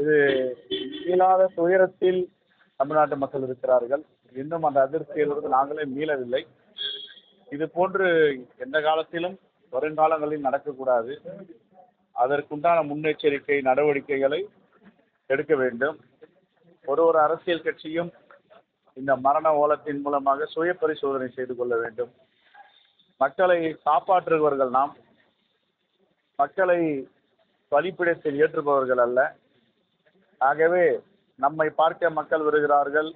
இது மீளாத துயரத்தில் தமிழ்நாட்டு மக்கள் இருக்கிறார்கள். இன்னும் அந்த அதிர்ச்சியிலிருந்து நாங்களே மீளவில்லை. இது போன்று எந்த காலத்திலும் வருங்காலங்களில் நடக்கக்கூடாது. அதற்குண்டான முன்னெச்சரிக்கை நடவடிக்கைகளை எடுக்க வேண்டும். ஒரு ஒரு அரசியல் கட்சியும் இந்த மரண ஓலத்தின் மூலமாக சுய பரிசோதனை செய்து கொள்ள வேண்டும். மக்களை காப்பாற்றுபவர்கள் நாம். மக்களை பலிப்பிடத்தில் ஏற்றுபவர்கள் அல்ல. ஆகவே நம்மை பார்க்க மக்கள் வருகிறார்கள்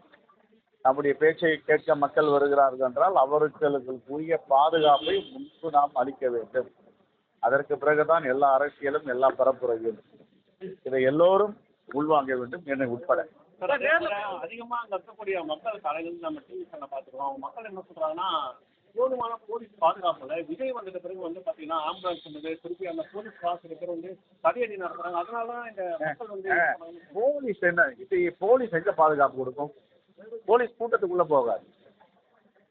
நம்முடைய பேச்சை கேட்க மக்கள் வருகிறார்கள் என்றால் அவர்களுக்குரிய பாதுகாப்பை முன்பு நாம் அளிக்க வேண்டும். அதற்கு பிறகுதான் எல்லா அரசியலும் எல்லா பரப்புரையும் இதை எல்லோரும் உள்வாங்க வேண்டும் என்னை உட்பட. அதிகமா அங்க இருக்கக்கூடிய மக்கள் கலைகள் நம்ம டிவி சேனல் பாத்துக்கிறோம் மக்கள் என்ன சொல்றாங்கன்னா போதுமான போலீஸ் பாதுகாப்புல விஜய் வந்தது பிறகு வந்து பாத்தீங்கன்னா ஆம்புலன்ஸ் வந்தது திருப்பி அந்த போலீஸ் காசு பேர் வந்து தடியடி நடத்துறாங்க. அதனாலதான் இந்த மக்கள் வந்து போலீஸ் என்ன இது போலீஸ் எங்க பாதுகாப்பு கொடுக்கும்? போலீஸ் கூட்டத்துக்குள்ள போகாது.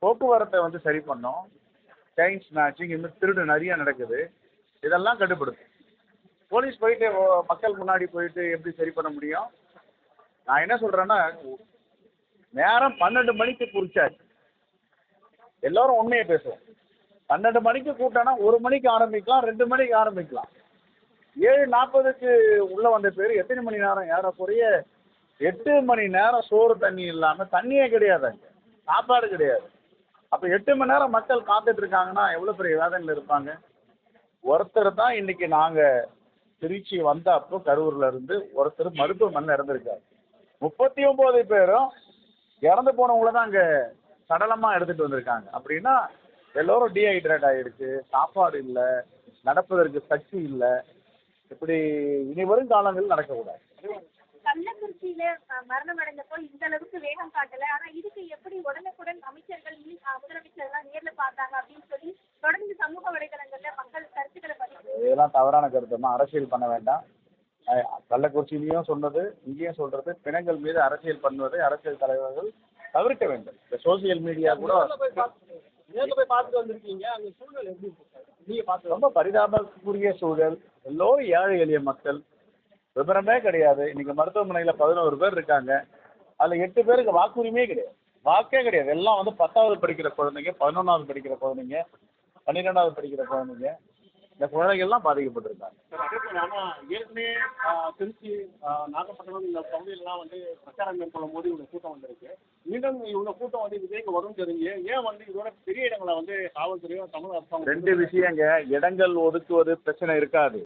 போக்குவரத்தை வந்து சரி பண்ணோம். செயின் ஸ்நாச்சிங் இன்னும் திருடு நிறைய நடக்குது. இதெல்லாம் கட்டுப்படுத்தும். போலீஸ் போயிட்டு மக்கள் முன்னாடி போயிட்டு எப்படி சரி பண்ண முடியும்? நான் என்ன சொல்றேன்னா நேரம் பன்னெண்டு மணிக்கு குறிச்சாச்சு. எல்லாரும் உண்மையை பேசுவோம். பன்னெண்டு மணிக்கு கூட்டம்னா ஒரு மணிக்கு ஆரம்பிக்கலாம் ரெண்டு மணிக்கு ஆரம்பிக்கலாம். ஏழு நாற்பதுக்கு உள்ளே வந்த பேர் எத்தனை மணி நேரம்? ஏறக்குறைய எட்டு மணி நேரம் சோறு தண்ணி இல்லாமல் தண்ணியே கிடையாது அங்கே. சாப்பாடு கிடையாது. அப்போ எட்டு மணி நேரம் மக்கள் காத்துட்டு இருக்காங்கன்னா எவ்வளோ பெரிய வேதனையில் இருப்பாங்க? ஒருத்தர் தான் இன்னைக்கு நாங்கள் திருச்சி வந்த அப்போ கரூர்ல இருந்து ஒருத்தர் மருத்துவமனையில் இறந்துருக்காரு. முப்பத்தி ஒம்பது பேரும் இறந்து போனவங்கள தான் அங்கே சடலமா எடுத்துட்டு வந்திருக்காங்க. அப்படின்னா எல்லோரும் டீஹைட்ரேட் ஆயிடுச்சு சாப்பாடு இல்லை நடப்பதற்கு சக்தி இல்லை. இப்படி இனி வரும் காலங்களில் நடக்கக்கூடாது. கள்ளக்குறிச்சியில மரணம் அடைந்தப்போ இந்த அளவுக்கு வேகம் காட்டல. ஆனா இதுக்கு எப்படி உடனுக்குடன் அமைச்சர்கள் முதலமைச்சர் எல்லாம் நேர்ல பார்த்தாங்க அப்படின்னு சொல்லி தொடர்ந்து சமூக வலைதளங்கள்ல மக்கள் கருத்துக்களை பதிவு இதெல்லாம் தவறான கருத்துமா அரசியல் பண்ண வேண்டாம். கள்ளக்குறிச்சியிலையும் சொன்னது இங்கேயும் சொல்றது பிணங்கள் மீது அரசியல் பண்ணுவதை அரசியல் தலைவர்கள் தவிர்க்க வேண்டும். இந்த சோசியல் மீடியா கூட ரொம்ப பரிதாபக்குரிய சூழல். எல்லோரும் ஏழை எளிய மக்கள். விவரமே கிடையாது. இன்னைக்கு மருத்துவமனையில் பதினோரு பேர் இருக்காங்க. அதில் எட்டு பேருக்கு வாக்குரிமையே கிடையாது. வாக்கே கிடையாது. எல்லாம் வந்து பத்தாவது படிக்கிற குழந்தைங்க பதினொன்றாவது படிக்கிற குழந்தைங்க பன்னிரெண்டாவது படிக்கிற குழந்தைங்க. இந்த குழந்தைகள்லாம் பாதிக்கப்பட்டிருக்காங்க. சார், அதே போல ஏற்கனவே திருச்சி நாகப்பட்டினம் இந்த பகுதியிலலாம் வந்து பிரச்சாரம் மேற்கொள்ளும் போது இவ்வளவு கூட்டம் வந்திருக்கு. மீண்டும் இவ்வளவு கூட்டம் வந்து விஜய்க்கு வரும் தெரிஞ்சு ஏன் வந்து இதோட பெரிய இடங்களை வந்து காவல்துறையும் தமிழ் அரசாங்கம் ரெண்டு விஷயங்க இடங்கள் ஒதுக்குவது பிரச்சனை இருக்காது.